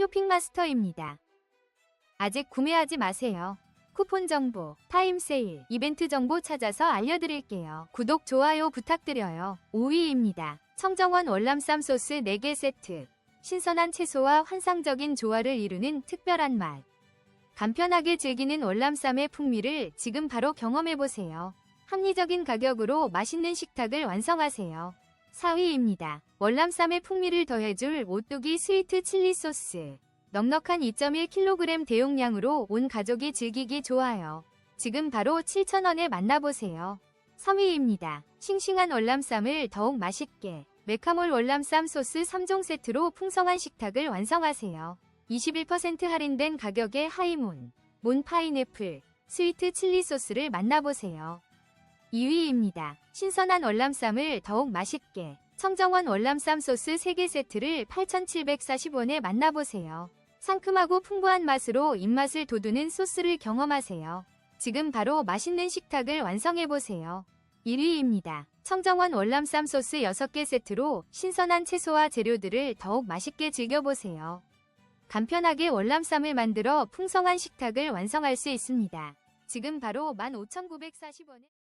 쇼핑마스터입니다. 아직 구매하지 마세요. 쿠폰 정보, 타임 세일, 이벤트 정보 찾아서 알려드릴게요. 구독, 좋아요 부탁드려요. 5위입니다. 청정원 월남쌈 소스 4개 세트. 신선한 채소와 환상적인 조화를 이루는 특별한 맛. 간편하게 즐기는 월남쌈의 풍미를 지금 바로 경험해보세요. 합리적인 가격으로 맛있는 식탁을 완성하세요. 4위입니다. 월남쌈의 풍미를 더해줄 오뚜기 스위트 칠리 소스. 넉넉한 2.1kg 대용량으로 온 가족이 즐기기 좋아요. 지금 바로 7,000원에 만나보세요. 3위입니다. 싱싱한 월남쌈을 더욱 맛있게 메카몰 월남쌈 소스 3종 세트로 풍성한 식탁을 완성하세요. 21% 할인된 가격의 하이문, 몬 파인애플, 스위트 칠리 소스를 만나보세요. 2위입니다. 신선한 월남쌈을 더욱 맛있게 청정원 월남쌈 소스 3개 세트를 8,740원에 만나보세요. 상큼하고 풍부한 맛으로 입맛을 돋우는 소스를 경험하세요. 지금 바로 맛있는 식탁을 완성해보세요. 1위입니다. 청정원 월남쌈 소스 6개 세트로 신선한 채소와 재료들을 더욱 맛있게 즐겨보세요. 간편하게 월남쌈을 만들어 풍성한 식탁을 완성할 수 있습니다. 지금 바로 15,940원에